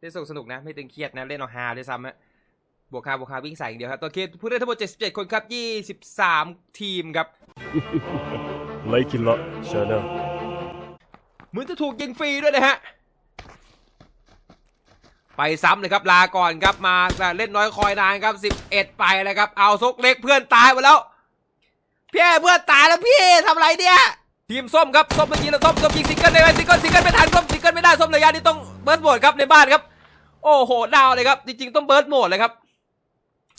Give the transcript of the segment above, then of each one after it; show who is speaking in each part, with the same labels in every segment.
Speaker 1: เล่นสนุกสนุกนะ ไม่ตึงเครียดนะ เล่นเอาฮาด้วยซ้ำฮะบวกฮาบวกฮาวิ่งใส่อย่างเดียวครับตัวเคสผู้เล่นทั้งหมด 77 คนครับ 23 ทีมครับ
Speaker 2: ไลคินละชาแนล
Speaker 1: เหมือนจะถูกยิงฟรีด้วยนะฮะ ไปซ้ำเลยครับลาก่อนครับมาเล่นน้อยคอยนานครับ 11 ไปเลยครับ เอาซกเล็กเพื่อนตายไปแล้วพี่เพื่อนตายแล้วพี่ทำไรเนี่ย ทีมส้มครับส้มเมื่อกี้เราส้มส้มยิงซิงเกิลเลยซิงเกิลซิงเกิลไม่ทันส้มซิงเกิลไม่ได้ส้มระยะนี้ต้องเบิร์ดโหมดครับในบ้านครับ โอ้โหดาวเลยครับจริงๆต้องเบิร์ดโหมดเลยครับ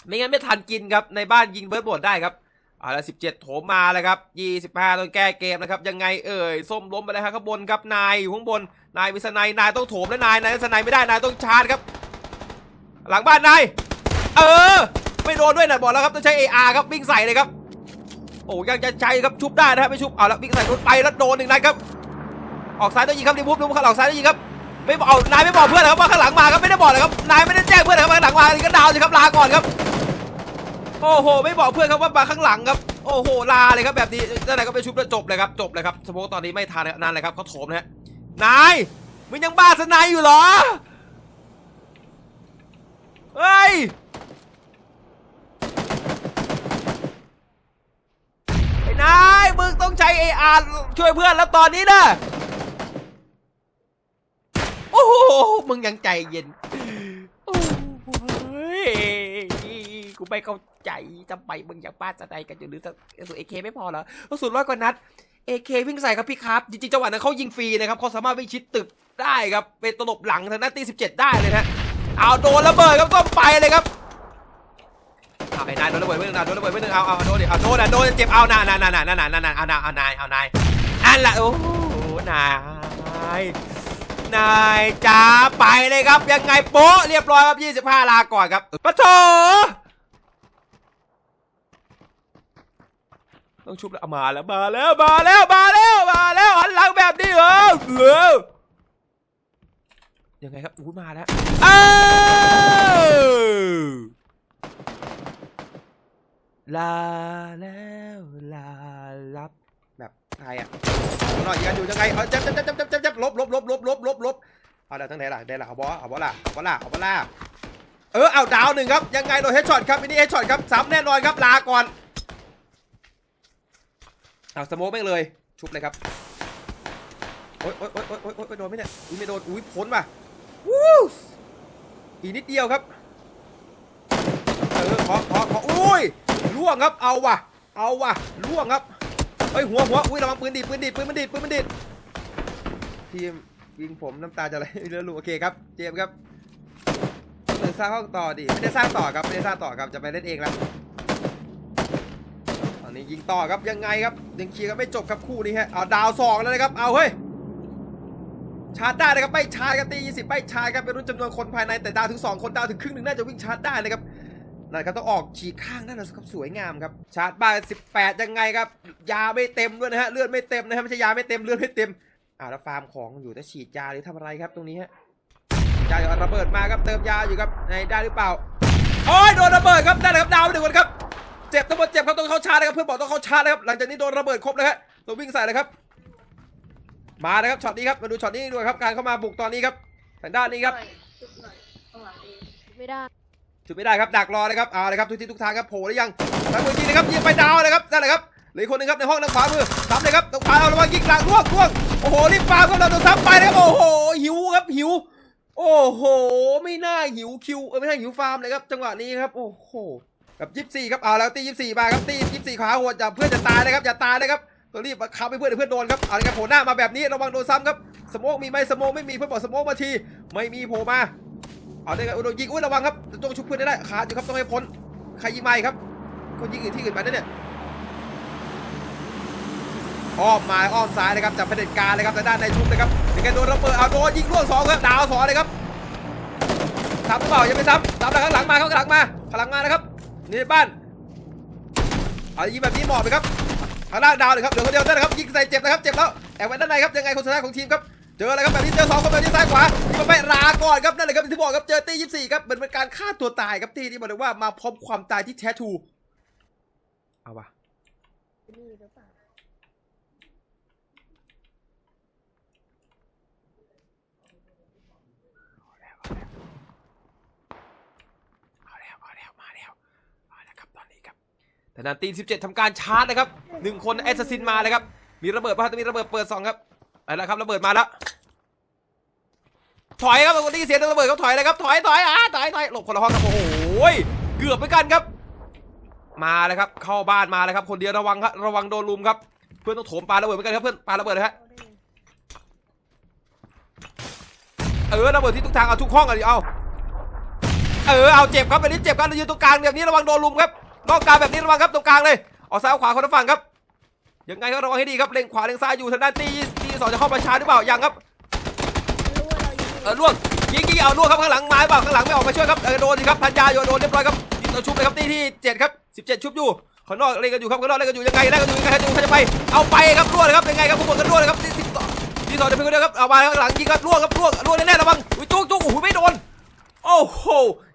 Speaker 1: ไม่งั้นไม่ทันกินครับในบ้านยิงเบิร์ดโหมดได้ครับเอาละ17โถมมาเลยครับ25ต้องแก้เกมนะครับยังไงเอ่ยส้มล้มไปเลยครับข้างบนครับนายอยู่ข้างบนนายวิสนัยนายต้องโถมแล้วนายนายวิสนัยไม่ได้นายต้องชาร์จครับ หลังบ้านนายเออไม่โดนด้วยนะบอกแล้วครับต้องใช้ AR ครับวิ่งใส่เลยครับ โอ้ยังจะใช้ครับชุบได้นะครับไม่ชุบเอาละวิ่งใส่รถไปแล้วโดนหนึ่งนัดครับ ออกซ้ายต้องยิงครับรีบปุ๊บรีบข้างหลังซ้ายต้องยิงครับไม่บอกเอานายไม่บอกเพื่อนเหรอครับว่าข้างหลังมาครับไม่ได้บอกเลยครับนายไม่ได้แจ้งเพื่อนเหรอครับข้างหลังมานี่ก็ดาวสิครับลาก่อนครับ โอ้โห ไม่บอกเพื่อนครับว่ามาข้างหลังครับโอ้โหลาเลยครับแบบนี้นั่นแหละก็ไปชุบแล้วจบเลยครับจบเลยครับสมมติตอนนี้ไม่ทันนั่นเลยครับเขาโถมนะฮะนายมึงยังบ้าสนายอยู่เหรอเฮ้ย ไอ้นายมึ งต้องใช้ AR ช่วยเพื่อนแล้วตอนนี้นะโอ้โหมึงยังใจเย็นโอ้ยกูไม่เข้าใจทำไมมึงอยากป้าจะใดกันอยู่หรือจะสูเอเคไม่พอเหรอกระสุนร้อยกว่านัดเอเควิ่งใส่ครับพี่ครับ จริงๆจังหวะนั้นเขายิงฟรีนะครับเขาสามารถวิ่งชิดตึกได้ครับเป็นตลบหลังทางหน้าตี17ได้เลยนะเอาโดนระเบิดครับก็ไปเลยครับ เอาไอ้นายโดนระเบิดไปหนึ่งนายโดนระเบิดไปหนึ่งเอาเอาโดนดิเอาโดนอะโดนเจ็บเอานายนายนายนายนายนายนายเอานายเอานายเอานายอันละโอ้โหนายนายจ้าไปเลยครับยังไงโป๊ะเรียบร้อยครับ25 ลาก่อนครับปะโถต้องชุบแล้วมาแล้วมาแล้วมาแล้วมาแล้วมาแล้วหันหลังแบบนี้เหรอเออยังไงครับอู้มาแล้วเอ้า ลาแล้วลารับแบบใครอะหน่อยยิงกันอยู่ยังไงเอาจับจับจับจับจับจับลบลบลบลบลบลบลบเอาเดี๋ยวทั้งไหนล่ะได้ล่ะเอาบอเอาบอล่ะเอาบอล่ะเอาบอล่ะเออเอาดาวหนึ่งครับยังไงโดนเฮดช็อตครับมินิเฮดช็อตครับซ้ำแน่นอนครับลาก่อนเอาสโมกแม่งเลยชุบเลยครับโอ๊ยโอ๊ยโอ๊ยโอ๊ยโอ๊ยโอ๊ยโดนไหมเนี่ยอุ้ยไม่โดนอุ้ยพ้นว่ะวู้อีกนิดเดียวครับเออขอขอขออุ้ย ล่วงครับ เอาว่ะ เอาว่ะล่วงครับ เฮ้ยหัวหัว อุ้ยระวังปืนดีดปืนดีดปืนมันดีดปืนมันดีดทีมยิงผมน้ำตาจะไหลเรือลูโอเคครับ เจมครับหรือสร้างห้องต่อดิ ไม่ได้สร้างต่อครับ ไม่ได้สร้างต่อครับ จะไปเล่นเองแล้วตอนนี้ยิงต่อครับ ยังไงครับยังเคลียร์กันไม่จบครับคู่นี้ฮะ เอาดาวสองแล้วนะครับ เอาเฮ้ยชาร์จได้นะครับไม่ชาร์จครับตี20ไม่ชาร์จครับเป็นรุ่นจำนวนคนภายในแต่ดาวถึงสองคนดาวถึงครึ่งหนึ่งน่าจะวิ่งชาร์จได้เลยครับ นั่นครับต้องออกฉีกข้างนั่นนะครับสวยงามครับชาร์จบ้าน18 ยังไงครับยาไม่เต็มด้วยนะฮะเลือดไม่เต็มนะครับไม่ใช่ยาไม่เต็มเลือดไม่เต็มอ่าแล้วฟาร์มของอยู่จะฉีดยาหรือทำอะไรครับตรงนี้ฮะยาเดี๋ยวระเบิดมาครับเติมยาอยู่ครับในได้หรือเปล่าโอ้ยโดนระเบิดครับได้เลยครับดาวหนึ่งคนครับเจ็บทั้งหมดเจ็บครับต้องเข้าชาร์จนะครับเพื่อนบอกต้องเข้าชาร์จนะครับหลังจากนี้โดนระเบิดครบเลยฮะตัววิ่งใส่เลยครับ มาเลยครับช็อตนี้ครับมาดูช็อตนี้ด้วยครับการเข้ามาบุกตอนนี้ครับทางด้านนี้ครับ
Speaker 3: ไม่ได้
Speaker 1: จุดไม่ได้ครับดักรอเลยครับเอาเลยครับทุกทีทุกทางครับโผล่หรือยังทางมือยิงนะครับยิงไปดาวเลยครับนั่นแหละครับเหลือคนหนึงครับในห้องทางขวามือซ้ำเลยครับทางขวาเอาระวังยิงหลังล่วงล่วงโอ้โหรีบฟาร์มครับเราโดนซ้ำไปนะครับโอ้โหหิวครับหิว โอ้โหไม่น่าหิวคิวเออไม่น่าหิวฟาร์มเลยครับจังหวะนี้ครับโอ้โหกับยิบสี่ครับเอาแล้วตียิบสี่มาครับตียิบสี่ขาหัวจะเพื่อนจะตายนะครับอย่าตายนะครับต้องรีบมาค้ำให้เพื่อนเดี๋ยวเพื่อนโดนครับเอาเลยครับโผล่หน้ามาแบบนี้ระวังโดนซ้ำครับสโมกมีไหมสโมกไม่มีเพื่อนบอกสโมกมาทีไม่มีโผล่มา เอาได้ครับโดนยิงอุ้ยระวังครับต้องชุบเพื่อนให้ได้ขาดอยู่ครับต้องให้พ้นใครยิงไม่ครับคนยิงอื่นที่อื่นไปนั่นเนี่ยอ้อมมาอ้อมซ้ายเลยครับจับเผด็จการเลยครับแต่ด้านในชุบเลยครับยังไงโดนระเบิดเอาโดนยิงล่วงสองครับดาวสองเลยครับซ้ำหรือเปล่ายังไม่ซ้ำซ้ำแล้วข้างหลังมาข้างหลังมาข้างหลังมานะครับนี่บ้านเอายิงแบบนี้เหมาะไปครับข้างล่างดาวเลยครับเหลือคนเดียวได้นครับยิงใส่เจ็บนะครับเจ็บแล้วแอบไว้ด้านในครับยังไงคนสุดท้ายของทีมครับ เจออะไรครับแบบนี้เจอสองคนแบบนี้ซ้ายขวาก็ไม่ลาก่อนครับนั่นแหละครับที่บอกครับเจอตี้ยี่สี่ครับเหมือนเป็นการฆ่าตัวตายครับตี้นี่บอกเลยว่ามาพร้อมความตายที่แท้ทูเอาวะแต่นันตีน17ทำการชาร์จนะครับหนึ่งคนแอสซินมาเลยครับมีระเบิดป่ะมีระเบิดเปิดสองครับ ไปแล้วครับระเบิดมาแล้ว ถอยครับตรงนี้เสียงระเบิดเขาถอยเลยครับถอยถอยอะถอยถอยหลบคนละห้องครับโอ้โหเกือบไปกันครับ มาเลยครับ เข้าบ้านมาเลยครับ คนเดียวระวังครับระวังโดนลุมครับ เพื่อนต้องโถมปาระเบิดเหมือนกันครับเพื่อนปาระเบิดเลยฮะ
Speaker 3: เอ
Speaker 1: อระเบิดที่ทุกทางเอาทุกห้องอะดิเอาเออเอาเจ็บครับแบบนี้เจ็บครับยืนตรงกลางแบบนี้ระวังโดนลุมครับนอกกลางแบบนี้ระวังครับตรงกลางเลยเอาซ้ายเอาขวาคนละฝั่งครับ ยังไงก็ระวังให้ดีครับเล็งขวาเล็งซ้ายอยู่ทางด้านตีตีสองจะเข้ามาชาร์จหรือเปล่ายังครับ
Speaker 3: รู้ว่าเรายิง
Speaker 1: เออล่วงยิงยิงเอาล่วงครับข้างหลังมาหรือเปล่าข้างหลังไม่ออกมาช่วยครับเออโดนสิครับพันยาโยนโดนเรียบร้อยครับยิงตัวชุบเลยครับตีที่เจ็ดครับสิบเจ็ดชุบอยู่ข้างนอกเล่นกันอยู่ครับข้างนอกเล่นกันอยู่ยังไงเล่นกันอยู่ยังไงใครจะใครจะไปเอาไปครับล่วงเลยครับยังไงครับพวกมันก็ล่วงเลยครับที่สิบสองที่สองจะเพิ่งเดียวครับเอามาข้างหลังยิงครับล่วงครับล่วงล่วงแน่ๆระวังอุ้ยจุกจุกโอ้โหไม่โดนโอ้โห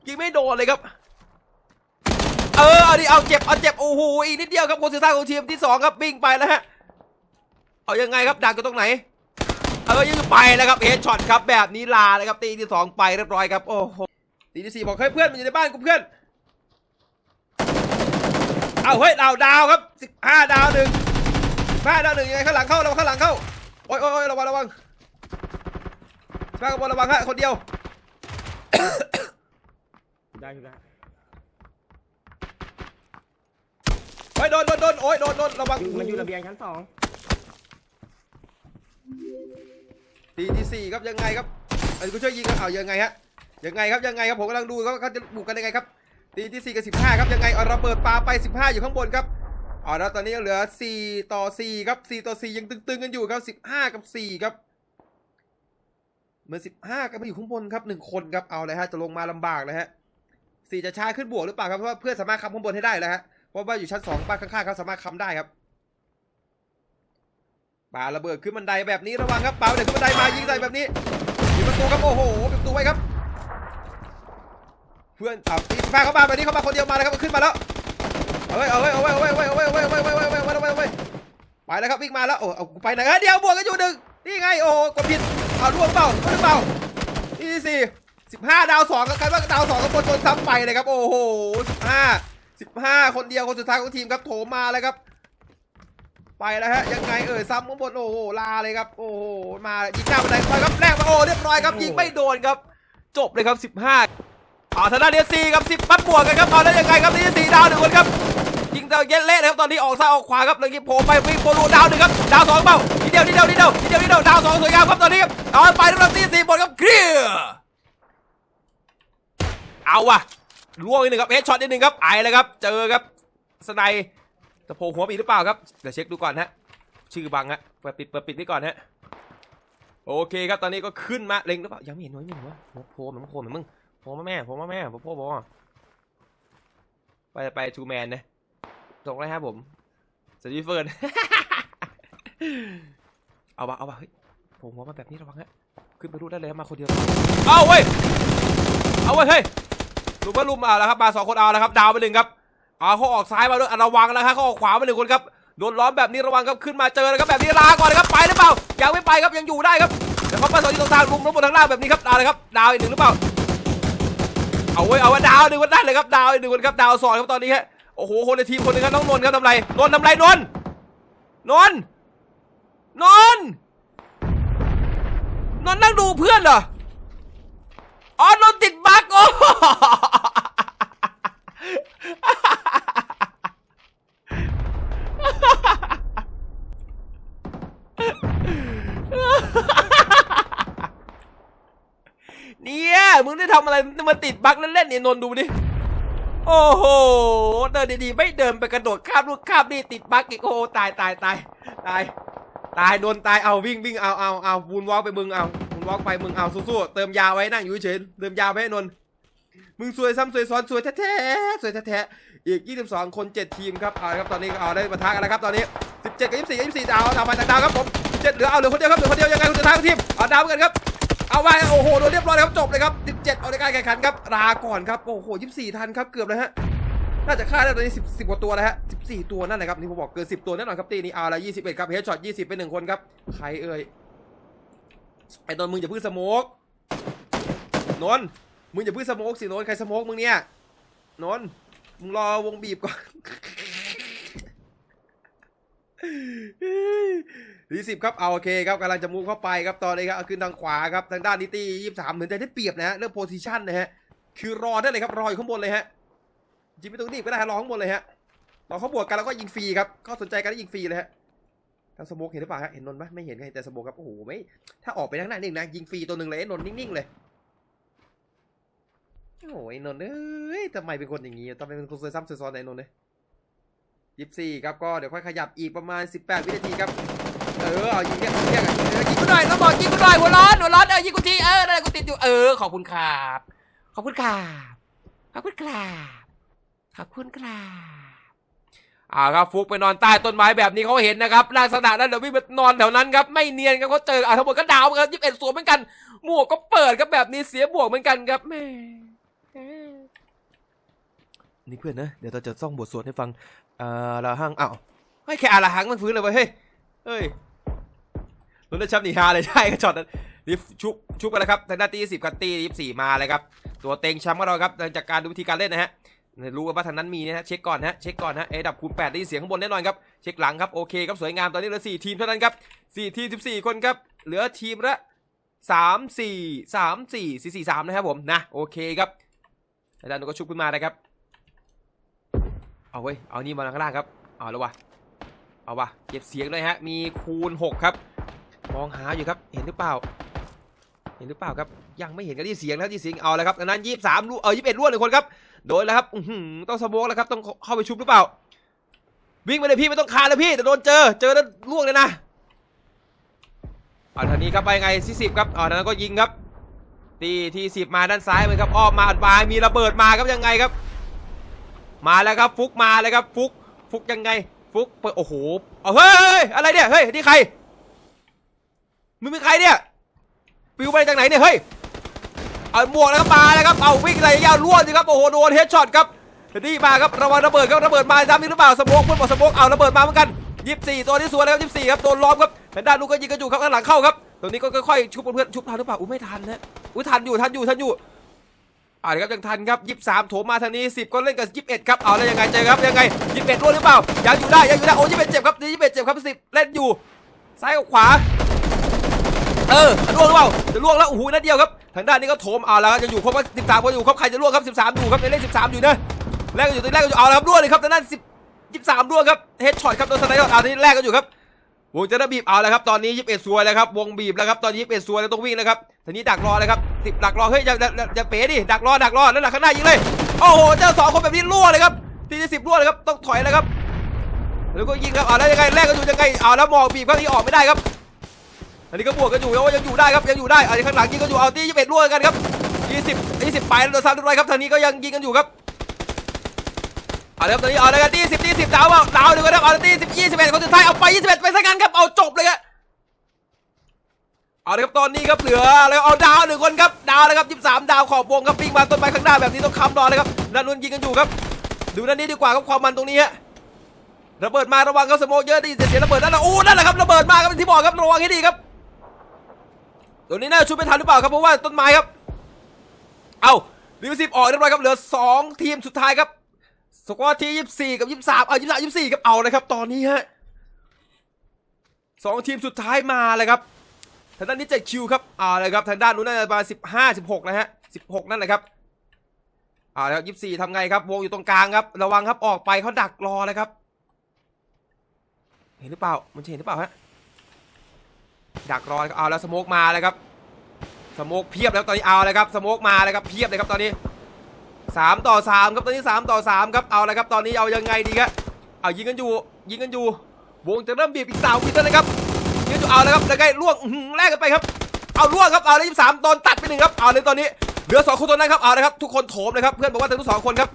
Speaker 1: ยิงไม่โดนเลยครับ เออเอาดิเอาเจ็บเอาเจ็บโอ้โหอีกนิดเดียวครับคนสุดท้าของทีมที่สองครับวิ่งไปแล้วฮะเอายังไงครับดักกันตรงไหนเออยังไปแล้วครับเฮดช็อตครับแบบนี้ลาเลยครับตีที่สองไปเรียบร้อยครับโอ้โหตีที่สี่บอกเฮ้ยเพื่อนมันอยู่ในบ้านกูเพื่อนเอาเฮ้ยดาวดาวครับสิบห้าดาวหนึ่งห้าดาวหนึ่งยังไงข้างหลังเข้าระวังข้างหลังเข้าโอ้ยโอ้ยระวังระวังข้างบนระวังฮะคนเดียว
Speaker 2: ได้ได้
Speaker 1: โอ้ยโดนโดนโดนโอ้ยโดนโดนระวัง
Speaker 2: มันอยู่ระเบียงชั้นสอง
Speaker 1: ตีที่สี่ครับยังไงครับไอ้กูช่วยยิงกันเอายังไงฮะยังไงครับยังไงครับผมกำลังดูครับเขาจะบุกกันยังไงครับตีที่สี่กับสิบห้าครับยังไงเอาระเบิดปาไปสิบห้าอยู่ข้างบนครับเอาแล้วตอนนี้เหลือสี่ต่อสี่ครับสี่ต่อสี่ยังตึงๆกันอยู่ครับสิบห้ากับสี่ครับเหมือนสิบห้าก็มาอยู่ข้างบนครับหนึ่งคนครับเอาเลยฮะจะลงมาลำบากเลยฮะสี่จะช้าขึ้นบวกหรือเปล่าครับเพราะว่าเพื่อนสามารถค้ำข้างบนให้ได้แล้วฮะ เพราะว่าอยู่ชั้นสองบ้านข้างๆเขาสามารถค้ำได้ครับปาระเบิดขึ้นบันไดแบบนี้ระวังครับปาเด็กขึ้นบันไดมายิงใส่แบบนี้ยิงประตูครับโอ้โหปิดประตูไว้ครับ เพื่อนอะตีแฟนเข้ามาแบบนี้เข้ามาคนเดียวมาแล้วครับขึ้นมาแล้วเอาไว้เอาไว้เอาไว้เอาไว้เอาไว้เอาไว้เอาไว้เอาไว้เอาไว้เอาไว้เอาไว้เอาไว้เอาไว้ไปแล้วครับวิ่งมาแล้วโอ้เอาไปไหนเอ้ยเดียวบวกกันอยู่หนึ่งนี่ไงโอ้กดผิดเอาล่วงเปล่าล่วงอเปล่านี่สี่สิบห้าดาวสองก็กลายว่าดาวสองก็คนโดนซ้ำไปเลยครับโอ้โหสิบห้า สิบห้าคนเดียวคนสุดท้ายของทีมครับโถมมาแล้วครับ ไปแล้วฮะยังไงเอ่ยซ้ำข้างบนโอ้โหลาเลยครับ โอ้โหมายิงหน้าบันไดไปครับแรกมาโอ้เรียบร้อยครับยิงไม่โดนครับ จบเลยครับสิบห้าเอาทางด้านเดียซีครับสิบปั๊บบวกกันครับเอาแล้วยังไงครับนี่สี่ดาวหนึ่งคนครับยิงดาวเย็นเละเลยครับตอนนี้ออกซ้ายออกขวาครับแล้วยิงโผล่ไปวิ่งโปรลูดาวหนึ่งครับดาวสองเปล่าทีเดียวทีเดียวทีเดียวทีเดียวทีเดียวดาวสองสวยงามครับตอนนี้ครับเอาไปแล้วตีสี่หมดครับเคลียร์เอาว่ะ ล่วงอีกหนึ่งครับเฮดช็อตอีกหนึ่งครับไอเลยครับ เจอครับสไนด์จะโผล่หัวปอีกหรือเปล่าครับเดี๋ยวเช็คดูก่อนฮะชื่อบังฮะเปิดปิดเปิดปิดไว้ก่อนฮะโอเคครับตอนนี้ก็ขึ้นมาเล็งหรือเปล่ายังไม่เห็นหน่วยไม่เห็นวะโผล่เหมือนโผล่เหมือนมึงโผมมาแม่โผมมาแม่โผมพ่บอไปไปทูแมนนะส่งเลยครับผมสวัสดีเฟิร์นเอาวะเอาวะเฮ้ยผมหัวมาแบบนี้ระวังฮะขึ้นไปรูดได้เลยมาคนเดียวเอาเว้ยเอาเว้ยเฮ้ย ลุมก็ลุมเอาแล้วครับมาสองคนเอาแล้วครับดาวไปหนึ่งครับเอาเขาออกซ้ายมาด้วยอะระวังนะครับเขาออกขวามาหนึ่งคนครับโดนล้อมแบบนี้ระวังครับขึ้นมาเจอนะครับแบบนี้ลาก่อนนะครับไปหรือเปล่ายังไม่ไปครับยังอยู่ได้ครับเดี๋ยวเขาไปสองที่ตรงทางลุมลงบนทางล่างแบบนี้ครับดาวเลยครับดาวอีกหนึ่งหรือเปล่าเอาไว้เอาไว้ดาวหนึ่งวันได้เลยครับดาวอีกหนึ่งคนครับดาวสองครับตอนนี้ฮะโอ้โหคนในทีมคนหนึงครับน้องนนท์ครับทำไรนนท์ทำไรนนท์นนท์นนท์นนท์นั่งดูเพื่อนเหรออ๋อนนท์ติดบั๊ก โอ้เนี่ยมึงได้ทำอะไรมาติดบั๊กเล่นๆเนี่ยนนท์ดูดิโอ้โหเดินดีๆไม่เดินไปกระโดดข้ามนู่นข้ามนี่ติดบั๊กอีกโอ้ตายตายตายตายตายโดนตายเอาวิ่งวิ่งเอาเอาเอาวูนวอลไปมึงเอาวูนวอลไปมึงเอาสู้ๆเติมยาไว้นั่งอยู่เฉยเติมยาไว้ให้นนท์ มึงสวยซ้ำสวยซ้อนสวยแท้ๆสวยแท้ๆอีก 22 คน 7 ทีมครับเอาละครับตอนนี้เอาได้ปะทะกันแล้วครับตอนนี้ 17 กับ 24 กับ 24 ดาวดาวมาจากดาวครับผมเจ็ดเหลือเอาเหลือคนเดียวครับเหลือคนเดียวยังไงคุณจะท้าทีมเอาดาวกันครับเอาไว้โอ้โหโดนเรียบร้อยแล้วครับจบเลยครับ 17 เอาในการแข่งขันครับลาก่อนครับโอ้โห 24 ทันครับเกือบเลยฮะน่าจะฆ่าได้ตอนนี้10 10กว่าตัวแล้วฮะ14 ตัวนั่นแหละครับนี่ผมบอกเกิน 10 ตัวแน่นอนครับตีนี้เอาละ21ครับเฮดช็อต20เป็นหนึ่งคนครับใครเอ่ยไอ้นนมึงอย่าเพิ่งสโมกนนท์ มึงอย่าเพิ่งสโมกสินนท์ใครสโมกมึงเนี่ยนนท์มึงรอวงบีบก่อนดีสิบครับเอาโอเคครับกำลังจะมูฟเข้าไปครับตอนนี้ครับเอาขึ้นทางขวาครับทางด้านนิตี้ยี่สามเหมือนจะได้เปรียบนะฮะเรื่องโพซิชันนะฮะคือรอได้เลยครับรออยู่ข้างบนเลยฮะยิงไม่ต้องรีบก็ได้ฮะรอข้างบนเลยฮะรอเขาบวกกันแล้วก็ยิงฟรีครับก็สนใจกันแล้วยิงฟรีเลยฮะทางสโมกเห็นหรือเปล่าฮะเห็นนนท์ไหมไม่เห็นไงแต่สโมกครับโอ้โหไม่ถ้าออกไปทางหน้านี่งนะยิงฟรีตัวหนึ่งเลยนนท์นิ่งๆเลย โอ้ยนนท์เอ้ยทำไมเป็นคนอย่างนี้ทำไมเป็นคนซวยซ้ำซวยซ้อนไหนนนท์เนี่ยยี่สี่ครับก็เดี๋ยวค่อยขยับอีกประมาณ18วินาทีครับ เออเอายิงเนี่ยยิงเรียกยิงกูหน่อยแล้วบอกยิงกูหน่อยหัวร้อนหัวร้อนเออยิงกูทีเออนั่นแหละกูติดอยู่เออขอบคุณครับขอบคุณครับขอบคุณครับขอบคุณครับอ่าครับฟุกไปนอนใต้ต้นไม้แบบนี้เขาเห็นนะครับลักษณะนั้นเดี๋ยววิ่งไปนอนแถวนั้นครับไม่เนียนครับเขาเจออ่าทั้งหมดก็ดาวเหมือนกันยี่สิบเอ็ดสวมเหมือนกันหมวกก็เปิดครับแบบนี้เสียบวกเหมือนกันครับแม่ นี่เพื่อนนะ เดี๋ยวเราจะซ่องบทสวดให้ฟังอ่าละหังอ้าวเฮ้ยแค่อาละหังมันฟื้นเลยเว้ยเฮ้ยเฮ้ยลุ้นได้แชมป์หนีฮาเลยใช่ครับช็อตนั้นนี่ชุบชุบกันแล้วครับทางด้านตีสิบกับตียี่สี่มาเลยครับตัวเต็งแชมป์ของเราครับจากการดูวิธีการเล่นนะฮะรู้ว่าทางนั้นมีนะฮะเช็คก่อนฮะเช็คก่อนฮะเอดับคูณแปดได้ยินเสียงข้างบนแน่นอนครับเช็คหลังครับโอเคครับสวยงามตอนนี้เหลือสี่ทีมเท่านั้นครับสี่ทีมสิบสี่คนครับเหลือทีมละสามสี่สามสี่สี่สี่สามนะครับผมนะโอเคครับอาจารย์นุก็ชุบขึ้นมานะครับ เอาเว้ย เอานี่มาข้างล่างครับ เอาแล้ววะ เอาวะ เก็บเสียงด้วยฮะ มีคูณหกครับ มองหาอยู่ครับ เห็นหรือเปล่า เห็นหรือเปล่าครับ ยังไม่เห็นก็ที่เสียงแล้วที่เสียง เอาแล้วครับดังนั้นยี่สามลูก เออยี่สิบเอ็ดลูกหนึ่งคนครับ โดนแล้วครับอืต้องสโมกแล้วครับ ต้องเข้าไปชุบหรือเปล่า วิ่งไปเลยพี่ไม่ต้องคานเลยพี่ แต่โดนเจอ เจอแล้วล่วงเลยนะเอาทางนี้ครับไปไงที่สิบครับเอาทางนั้นก็ยิงครับ ตีที่สิบมาด้านซ้ายเลยครับ อ้อมมาอัดมายมีระเบิดมาครับยังไงครับ มาแล้วครับฟุกมาเลยครับฟุกฟุกยังไง ฟุกเปิดโอ้โหเอาเฮ้ยอะไรเนี่ยเฮ้ยนี่ใครมึงเป็นใครเนี่ยปิวไปจากไหนเนี่ยเฮ้ยเอาหมวกแล้วก็มาแล้วครับเอาวิ่งอะไรยาวล้วนสิครับโอ้โหโดนเฮดช็อตครับนี่มาครับระวังระเบิดครับระเบิดมาซ้ำนี่หรือเปล่าสโมกเพื่อนบอกสโมกเอาระเบิดมาเหมือนกันยี่สี่ตัวนี้สวนแล้วยี่สี่ครับโดนล้อมครับทางด้านลูกก็ยิงกระจุกครับข้างหลังเข้าครับตรงนี้ก็ค่อยๆชุบเพื่อนชุบทันหรือเปล่าอุ้ยไม่ทันนะอุ้ยทันอยู่ทันอยู่ทันอยู่ อ่าครับยังทันครับยี่สามโถมมาทางนี้สิบก็เล่นกับยี่สิบเอ็ดครับเอาแล้วยังไงเจอครับยังไงยี่สิบเอ็ดร่วงหรือเปล่ายังอยู่ได้ยังอยู่ได้โอ้ยี่สิบเอ็ดเจ็บครับยี่สิบเอ็ดเจ็บครับสิบเล่นอยู่ซ้ายกับขวา เออจะล่วงหรือเปล่าจะล่วงแล้วโอ้โหนัดเดียวครับทางด้านนี้ก็โถมเอาแล้วครับยังอยู่ครบว่าสิบสามคนอยู่ครบใครจะล่วงครับสิบสามอยู่ครับในเลขสิบสามอยู่นะแรกกันอยู่ตัวแรกกันอยู่เอาแล้วครับล่วงเลยครับทางด้านสิบยี่สามล่วงครับเฮดช็อตครับโดนสไนเปอร์เอาที่แรกกันอยู่ครับ วงจะได้บีบเอาแล้วครับตอนนี้ยี่สิบเอ็ดซวยแล้วครับวงบีบแล้วครับตอนนี้ยี่สิบเอ็ดซวยแล้วต้องวิ่งแล้วครับทีนี้ดักรอเลยครับสิบดักรอเฮ้ยอย่าอย่าอย่าเป๋ดิดักรอดักรอนั่นแหละข้างหน้ายิงเลยโอ้โหเจอสองคนแบบนี้ล่วเลยครับทีที่สิบล่วเลยครับต้องถอยเลยครับแล้วก็ยิงครับเอาแล้วยังไงแรกกันอยู่ยังไงเอาแล้วมองบีบครับที่ออกไม่ได้ครับอันนี้ก็บวกกันอยู่แล้วยังอยู่ได้ครับยังอยู่ได้อันนี้ข้างหลังยิงกันอยู่เอาตียี่สิบเอ็ดร่วกันครับยี่สิบยี่สิบไปแล้วโดนซ้ำเรียบร้อยครับทางนี้ก็ยังยิงกันอยู่ครับ เอาเลยครับตอนนี้เอาเลยครับตีสิบตีสิบดาวเอาดาวหนึ่งครับเอาตีสิบยี่สิบเอ็ดคนสุดท้ายเอาไปยี่สิบเอ็ดไปซะกันครับเอาจบเลยครับเอาเลยครับตอนนี้ครับเหลือแล้วเอาดาวหนึ่งคนครับดาวเลยครับยี่สิบสามดาวขอบวงครับปิ้งมาต้นไม้ข้างหน้าแบบนี้ต้องค้ำรอเลยครับนันนุนยิงกันอยู่ครับ ดูนั่นนี่ดีกว่าครับความมันตรงนี้ฮะระเบิดมาระวังครับสโมกเยอะดีเสียระเบิดนั่นแหละโอ้นั่นแหละครับระเบิดมาครับที่บอกครับระวังให้ดีครับตัวนี้น่าจะชุบไม่ทันหรือเปล่าครับเพราะว่าต้นไม้ครับ เอาลิมิสิบออกเรียบร้อยครับเหลือสองทีมสุดท้ายครับ สกอที่ยี่สิบสี่กับยี่สิบสามเอายี่สิบสามยี่สิบสี่ครับเอาเลยครับตอนนี้ฮะสองทีมสุดท้ายมาเลยครับทางด้านนี้เจ็ดคิวครับเอาเลยครับทางด้านนู้นน่าจะประมาณสิบห้าสิบหกนะฮะสิบหกนั่นแหละครับเอาแล้วยี่สี่ทำไงครับ วงอยู่ตรงกลางครับ ระวังครับออกไปเขาดักรอเลยครับ เห็นหรือเปล่า มันเห็นหรือเปล่าฮะ ดักรอครับเอาแล้วสโมกมาเลยครับ สโมกเพียบแล้วตอนนี้เอาเลยครับ สโมกมาเลยครับ เพียบเลยครับตอนนี้ สามต่อสามครับตอนนี้สามต่อสามครับเอาลยครับตอนนี้เอายังไงดีครับเอายิงกันอยู่ยิงกันอยู่ วงจะเริ่มบีบอีกสามวินาทีเลยครับยิงกันอยู่เอาเลยครับแล้วใกล้ล่วงหือแลกกันไปครับเอาล่วงครับเอาเลยยี่สามตอนตัดไปหนึ่งครับเอาเลยตอนนี้เหลือสองคนตัวนั้นครับเอาเลยครับทุกคนโถมเลยครับเพื่อนบอกว่าทั้งสองคนครับ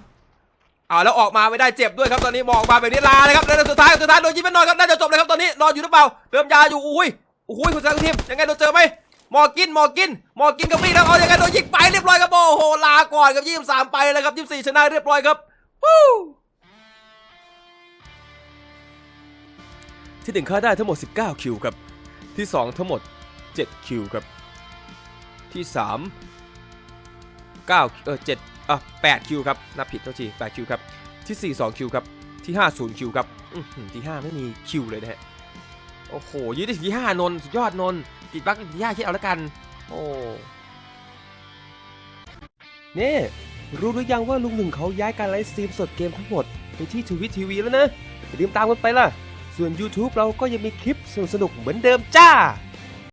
Speaker 1: เอาแล้วออกมาไม่ได้เจ็บด้วยครับตอนนี้มองมาแบบนี้ลาเลยครับแล้วสุดท้ายสุดท้ายโดนยิงไปหนอยครับน่าจะจบเลยครับตอนนี้นอนอยู่หรือเปล่าเติมยาอยู่อุ้ยโอ้โหคุณสังทีมยังไงโดนเจอไหม มอกินมอกินมอกินกับพี่แล้วเอาอยังไงโดนยิงไปเรียบร้อยครับโอ้โหลาก่อนกับยี่สิบสามไปแล้วครับยี่สิบสี่ชนะเรียบร้อยครับวู้ที่หนึ่งฆ่าได้ทั้งหมด 19 คิวครับ ที่ 2 ทั้งหมด 7 คิวครับ ที่ 3 9เออ7อะ8คิวครับนับผิดเท่าที8คิวครับ ที่ 4 2 คิวครับ ที่ห้าศูนย์คิวครับที่ห้าไม่มีคิวเลยนะฮะ โอ้โหยืดได้ถึงที่ห้านนสุดยอดนน ติดบั๊กที่ห้าคิดเอาแล้วกัน โอ้นี่ รู้หรือยังว่าลุงหนึ่งเขาย้ายการไลฟ์สตรีมสดเกมทั้งหมด ไปที่ทวิตทีวีแล้วนะอย่าลืมตามกันไปล่ะ ส่วน YouTube เราก็ยังมีคลิปสนุกๆเหมือนเดิมจ้า